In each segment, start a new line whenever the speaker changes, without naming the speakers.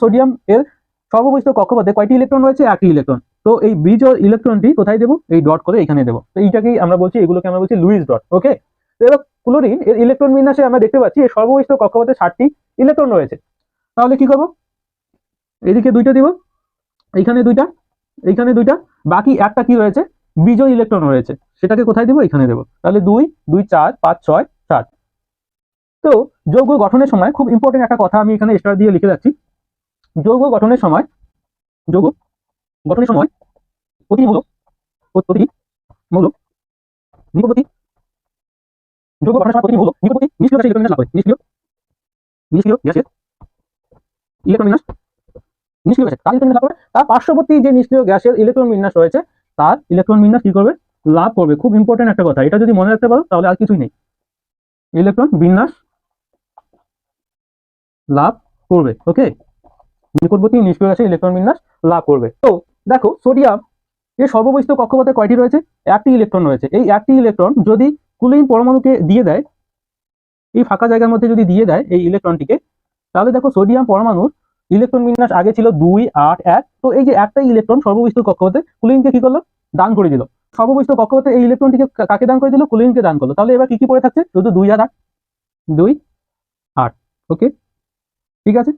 Sodium এর সর্ববহিষ্ঠ কক্ষপথে কয়টি ইলেকট্রন রয়েছে? একটি ইলেকট্রন। তো এই ও ইলেকট্রনটি কোথায় দেবো? এই ডট করে এখানে দেবো। তো এইটাকেই আমরা বলছি, এগুলোকে আমরা বলছি লুইস ডট ওকে তো এবার ক্লোরিন, এর ইলেকট্রন বিন্যাসে আমরা দেখতে পাচ্ছি, এর সর্ববহিষ্ঠ কক্ষপথে ষাটটি ইলেকট্রন রয়েছে। তাহলে কি করব? এদিকে দুইটা দিব, এইখানে দুইটা এইখানে দুইটা, বাকি একটা কি রয়েছে? বীজ ইলেকট্রন রয়েছে। সেটাকে কোথায় দেবো? এখানে দেবো। তাহলে দুই দুই, চার, পাঁচ, ছয়, সাত। তো যৌগ গঠনের সময় খুব ইম্পর্টেন্ট একটা কথা আমি এখানে স্টার দিয়ে লিখে যাচ্ছি যৌগ গঠনের সময়, যৌগ গঠনের সময় প্রতি মৌল প্রতি মৌল নিকটবর্তী যৌগ গঠনের সময় প্রতি মৌল নিকটবর্তী নিষ্ক্রিয় গ্যাসের ইলেকট্রন লাভ করে নিষ্ক্রিয় নিষ্ক্রিয় গ্যাসের ইলেকট্রন বিন্যাস নিষ্ক্রিয় গ্যাসের তার ইলেকট্রন লাভ করে? তার পার্শ্ববর্তী যে নিষ্ক্রিয় গ্যাসের ইলেকট্রন বিন্যাস রয়েছে, তার ইলেকট্রন বিন্যাস কি করবে? লাভ করবে। খুব ইম্পর্টেন্ট একটা কথা। এটা যদি মনে রাখতে পারো, তাহলে আর কিছুই নেই। ইলেকট্রন বিন্যাস লাভ করবে ওকে নিকটবর্তী নিষ্ক্রিয় গ্যাসের ইলেকট্রন বিন্যাস লাভ করবে। তো দেখো সোডিয়াম এর সর্ববহিষ্ঠ কক্ষপথে কয়টি রয়েছে? একটি ইলেকট্রন রয়েছে। এই একটি ইলেকট্রন যদি কুলিন পরমাণুকে দিয়ে দেয়, এই ফাঁকা জায়গার মধ্যে যদি দিয়ে দেয় এই ইলেকট্রনটিকে তাহলে দেখো সোডিয়াম পরমাণুর ইলেকট্রন বিন্যাস আগে ছিল দুই, আট, এক। তো এই যে একটাই ইলেকট্রন সর্ববহিষ্ঠ কক্ষপথে কুলিনকে কি করল? দান করে দিল। সর্ববহিষ্ঠ কক্ষপথে এই ইলেকট্রনটিকে কাকে দান করে দিল? কুলিনকে দান করল। তাহলে এবার কি কি পড়ে থাকছে? শুধু দুই আর আট। দুই, আট। ওকে ঠিক আছে?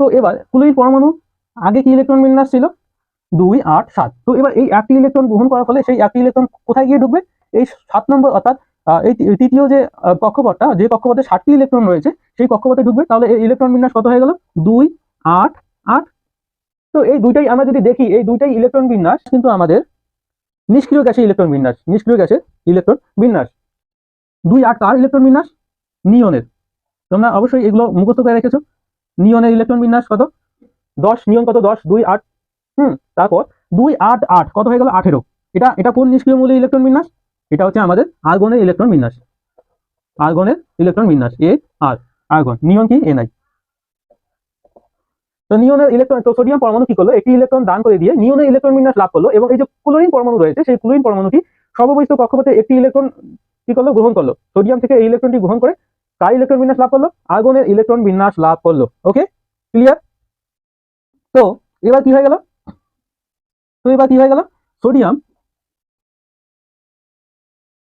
তো এবার কুলিন পরমাণু, আগে কি ইলেকট্রন বিন্যাস ছিল? দুই, আট, সাত। তো এবার এই একটি ইলেকট্রন গ্রহণ করার ফলে সেই একটি ইলেকট্রন কোথায় গিয়ে ঢুকবে? এই সাত নম্বর অর্থাৎ এই তৃতীয় যে কক্ষপথটা, যে কক্ষপথে ষাটটি ইলেকট্রন রয়েছে, সেই কক্ষপথে ঢুকবে, তাহলে এই ইলেকট্রন বিন্যাস কত হয়ে গেল? দুই, আট আট। তো এই দুইটাই আমরা যদি দেখি, এই দুইটাই ইলেকট্রন বিন্যাস, কিন্তু আমাদের নিষ্ক্রিয় গ্যাসের ইলেকট্রন বিন্যাস, নিষ্ক্রিয় গ্যাসের ইলেকট্রন বিন্যাস। দুই, আট, কার ইলেকট্রন বিন্যাস? নিয়নের তোমরা অবশ্যই এগুলো মুখস্থ করে রেখেছো। নিয়নের ইলেকট্রন বিন্যাস কত? দশ, নিয়ন কত? দশ, দুই, আট, হুম, তারপর দুই, আট আট, কত হয়ে গেল? আঠেরো। এটা এটা কোন নিষ্ক্রিয় মূল্যের ইলেকট্রন বিন্যাস? এটা হচ্ছে আমাদের আর্গনের ইলেকট্রন বিন্যাস। আর্গনের ইলেকট্রন বিন্যাস, এ, আর, আর্গন। নিয়ন কি? এনআই তো নিয়নের ইলেকট্রন তো সোডিয়াম পরমাণু কি করল? একটি ইলেকট্রন দান করে দিয়ে নিয়নের ইলেকট্রন বিন্যাস লাভ করল এবং এই যে ক্লোরিন পরমাণু রয়েছে, সেই ক্লোরিন পরমাণুটি সর্ববহিষ্ঠ কক্ষপথে একটি ইলেকট্রন কি করল? গ্রহণ করল। সোডিয়াম থেকে এই ইলেকট্রনটি গ্রহণ করে কার ইলেকট্রন বিন্যাস লাভ করল আর্গনের ইলেকট্রন বিন্যাস লাভ করল ওকে ক্লিয়ার তো, এবার কি হয়ে গেল? তো এবার কি হয়ে গেল? সোডিয়াম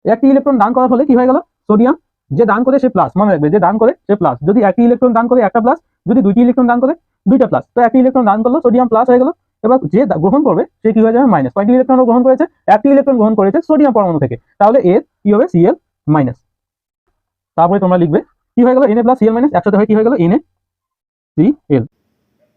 একটি ইলেকট্রন দান করার ফলে কি হয়ে গেল? সোডিয়াম যে দান করে সে প্লাস মনে রাখবে, যে দান করে সে প্লাস যদি একটি ইলেকট্রন দান করে একটা প্লাস যদি দুইটি ইলেকট্রন দান করে দুইটা প্লাস তো একটি ইলেকট্রন দান করল সোডিয়াম প্লাস হয়ে গেল। এবার যে গ্রহণ করবে, সে কি হয়ে যাবে? মাইনাস কয়টি ইলেকট্রন গ্রহণ করেছে, একটি ইলেকট্রন গ্রহণ করেছে সোডিয়াম পরমাণু থেকে। তাহলে এর কি হবে? সিএল মাইনাস তারপরে তোমরা লিখবে, কি হয়ে গেল? N A plus C L minus একসাথে হয় কি হয়ে গেল? N A C L